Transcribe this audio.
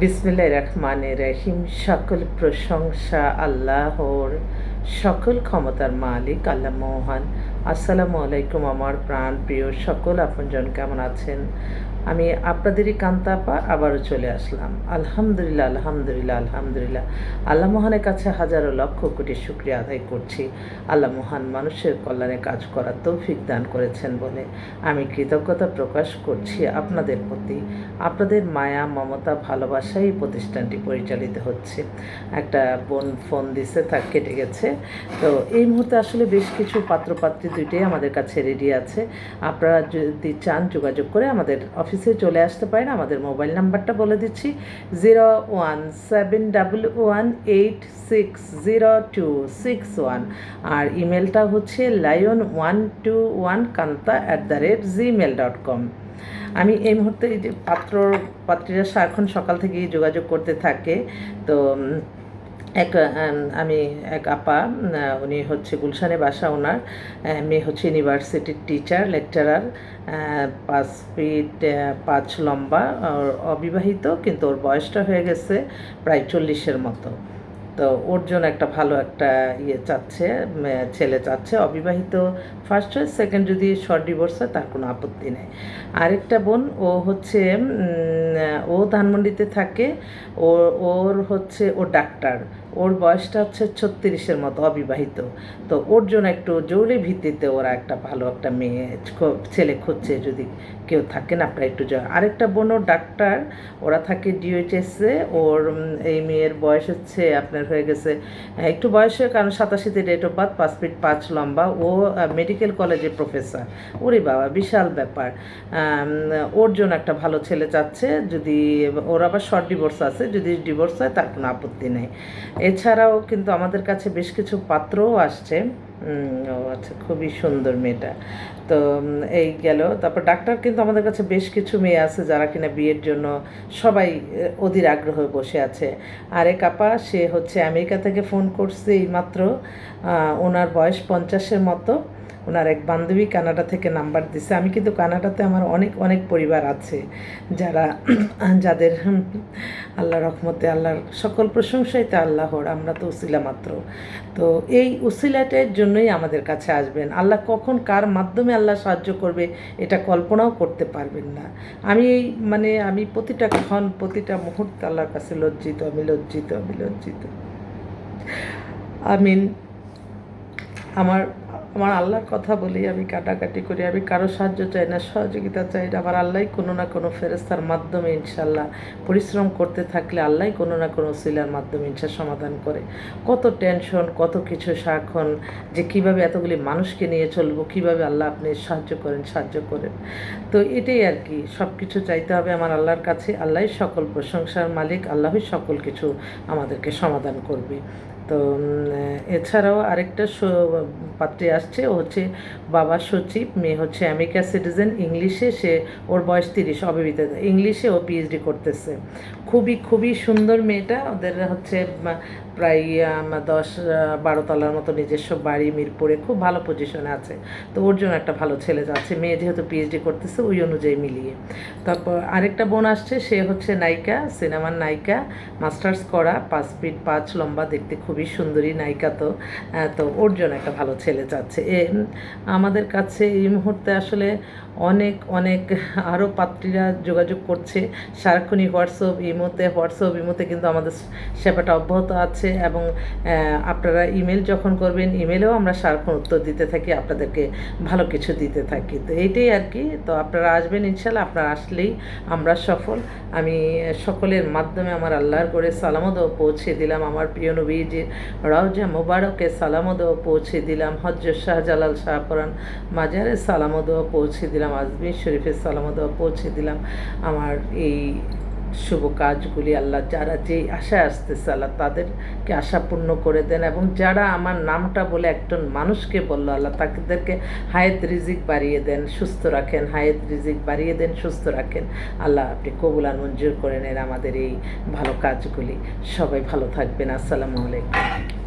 বিসমিল্লাহ রহমানে রহিম। সকল প্রশংসা আল্লাহর, সকল ক্ষমতার মালিক, আল্লাহ মোহান। আসসালামু আলাইকুম আমার প্রাণ প্রিয় সকল আপনজন, কেমন আছেন? আমি আপনাদেরই কান্তাপা আবারও চলে আসলাম। আলহামদুলিল্লাহ আলহামদুলিল্লাহ আলহামদুলিল্লাহ। আল্লাহ মহানের কাছে হাজারো লক্ষ কোটি শুক্রিয়া আদায় করছি। আল্লাহ মহান মানুষের কল্যাণে কাজ করার তৌফিক দান করেছেন বলে আমি কৃতজ্ঞতা প্রকাশ করছি আপনাদের প্রতি। আপনাদের মায়া, মমতা ভালোবাসাই এই প্রতিষ্ঠানটি পরিচালিত হচ্ছে। একটা বোন ফোন দিছে, তা কেটে গেছে। তো এই মুহূর্তে আসলে বেশ কিছু পাত্রপাত্রী দুইটাই আমাদের কাছে রেডি আছে। আপনারা যদি চান যোগাযোগ করে আমাদের অফিসে চলে আসতে পারেন। আমাদের মোবাইল নাম্বারটা বলে দিচ্ছি, zero one seven double one eight six zero two six one. আর ইমেলটা হচ্ছে lion one two one Kanta at the rate Gmail dot com আমি এই মুহূর্তে এই যে পাত্র পাত্রীরা সারাক্ষণ সকাল থেকেই যোগাযোগ করতে থাকে, তো এক আমি এক আপা উনি হচ্ছে গুলশানে বাসা ওনার মেয়ে হচ্ছে ইউনিভার্সিটির টিচার লেকচারার পাঁচ ফিট পাঁচ লম্বা অবিবাহিত, কিন্তু ওর বয়সটা হয়ে গেছে প্রায় চল্লিশের মতো। তো ওর জন্য একটা ভালো একটা ইয়ে চাচ্ছে ছেলে চাচ্ছে, অবিবাহিত ফার্স্ট হয় সেকেন্ড যদি শর্ট ডিভোর্স হয়, তার কোনো আপত্তি নেই। আরেকটা বোন, ও হচ্ছে ও ধানমন্ডিতে থাকে, ও, ওর হচ্ছে, ও ডাক্তার। ওর বয়সটা হচ্ছে ছত্রিশের মতো অবিবাহিত। তো ওর জন্য একটু জরুরি ভিত্তিতে ওরা একটা ভালো একটা মেয়ে ছেলে খুঁজছে যদি কেউ থাকেন আপনারা একটু আরেকটা বোন, ওর ডাক্তার, ওরা থাকে ডিওএইচএসে ওর এই মেয়ের বয়স হচ্ছে আপনার হয়ে গেছে একটু বয়স হয়ে কারণ সাতাশিতে ডেট অফ বার্থ পাঁচ ফিট পাঁচ লম্বা, ও মেডিকেল কলেজের প্রফেসর ওরে বাবা, বিশাল ব্যাপার। ওর জন্য একটা ভালো ছেলে চাচ্ছে, যদি, ওর আবার শর্ট ডিভোর্স আছে, যদি ডিভোর্স হয়, তার কোনো আপত্তি নেই। এছাড়াও কিন্তু আমাদের কাছে বেশ কিছু পাত্রও আসছে। ও আচ্ছা খুবই সুন্দর মেয়েটা। তো এই গেল। তারপর ডাক্তার কিন্তু আমাদের কাছে বেশ কিছু মেয়ে আছে যারা কিনা বিয়ের জন্য সবাই অধীর আগ্রহে বসে আছে। আরেক আপা সে হচ্ছে আমেরিকা থেকে ফোন করছে এই মাত্র ওনার বয়স পঞ্চাশের মতো। ওনার এক বান্ধবী কানাডা থেকে নাম্বার দিছে। আমি কিন্তু কানাডাতে আমার অনেক অনেক পরিবার আছে যারা যাদের আল্লাহ রহমতে, আল্লাহর সকল প্রশংসাই তো আল্লাহর, আমরা তো উসিলা মাত্র। তো এই উসিলাটার জন্যই আমাদের কাছে আসবেন। আল্লাহ কখন কার মাধ্যমে আল্লাহ সাহায্য করবে এটা কল্পনাও করতে পারবেন না। আমি এই মানে আমি প্রতিটা ক্ষণ, প্রতিটা মুহূর্তে আল্লাহর কাছে লজ্জিত আমি লজ্জিত আমি লজ্জিত আমিন। আমার আমার আল্লাহর কথা বলি, আমি কাটাকাটি করি, আমি কারও সাহায্য চাই না, সহযোগিতা চাই না। আমার আল্লাহ কোনো না কোনো ফেরেস্তার মাধ্যমে ইনশাল্লাহ পরিশ্রম করতে থাকলে আল্লাহ কোনো না কোনো সিলার মাধ্যমে ইনশা সমাধান করে। কত টেনশন, কত কিছু সারাক্ষণ যে কীভাবে এতগুলি মানুষকে নিয়ে চলবো, কীভাবে আল্লাহ আপনি সাহায্য করেন সাহায্য করেন। তো এটাই আর কি সব কিছু চাইতে হবে আমার আল্লাহর কাছে, আল্লাহই সকল প্রশংসার মালিক, আল্লাহই সকল কিছু আমাদেরকে সমাধান করবে। তো এছাড়াও আরেকটা পাত্রী আসছে, ও হচ্ছে বাবা সচিব, মেয়ে হচ্ছে আমেরিকা সিটিজেন, ইংলিশে সে, ওর বয়স তিরিশ, অবিবাহিত। ইংলিশে ও পিএইচডি করতেছে। খুবই খুবই সুন্দর মেয়েটা, ওদের হচ্ছে প্রায় দশ বারো তলার মতো নিজস্ব বাড়ি মিরপুরে, খুব ভালো পজিশনে আছে। তো ওর জন্য একটা ভালো ছেলে যাচ্ছে মেয়ে যেহেতু পিএইচডি করতেছে, ওই অনুযায়ী মিলিয়ে। তারপর আরেকটা বোন আসছে, সে হচ্ছে নায়িকা, সিনেমার নায়িকা, মাস্টার্স করা, পাঁচ ফিট পাঁচ, লম্বা, দেখতে খুবই সুন্দরী, নায়িকা তো তো ওর জন্য একটা ভালো ছেলে চাচ্ছে। এ আমাদের কাছে এই মুহূর্তে আসলে অনেক অনেক আরও পাত্রীরা যোগাযোগ করছে। সারাক্ষণই হোয়াটসঅ্যাপ ইমোতে হোয়াটসঅ্যাপ ইমোতে কিন্তু আমাদের সেবাটা অব্যাহত আছে এবং আপনারা ইমেল যখন করবেন ইমেলেও আমরা সারাক্ষণ উত্তর দিতে থাকি আপনাদেরকে ভালো কিছু দিতে থাকি। তো এইটাই আর কি। তো আপনারা আসবেন ইনশাল্লাহ আপনারা আসলেই আমরা সফল। আমি সকলের মাধ্যমে আমার আল্লাহর করে সালামদও পৌঁছে দিলাম। আমার প্রিয় নবীজির রওজা মোবারকে সালামদও পৌঁছে দিলাম। হজরত শাহজালাল শাহপরান মাজারে সালামদও পৌঁছে দিলাম। আজমির শরীফের সালামদও পৌঁছে দিলাম। আমার এই শুভ কাজগুলি আল্লাহ যারা যেই আশায় আসতেছে আল্লাহ তাদেরকে আশাপূর্ণ করে দেন এবং যারা আমার নামটা বলে একজন মানুষকে বলল আল্লাহ তাদেরকে হায়েত রিজিক বাড়িয়ে দেন, সুস্থ রাখেন, হায়েত রিজিক বাড়িয়ে দেন, সুস্থ রাখেন। আল্লাহ আপনি কবুল আর মঞ্জুর করে নেন আমাদের এই ভালো কাজগুলি। সবাই ভালো থাকবেন। আসসালামু আলাইকুম।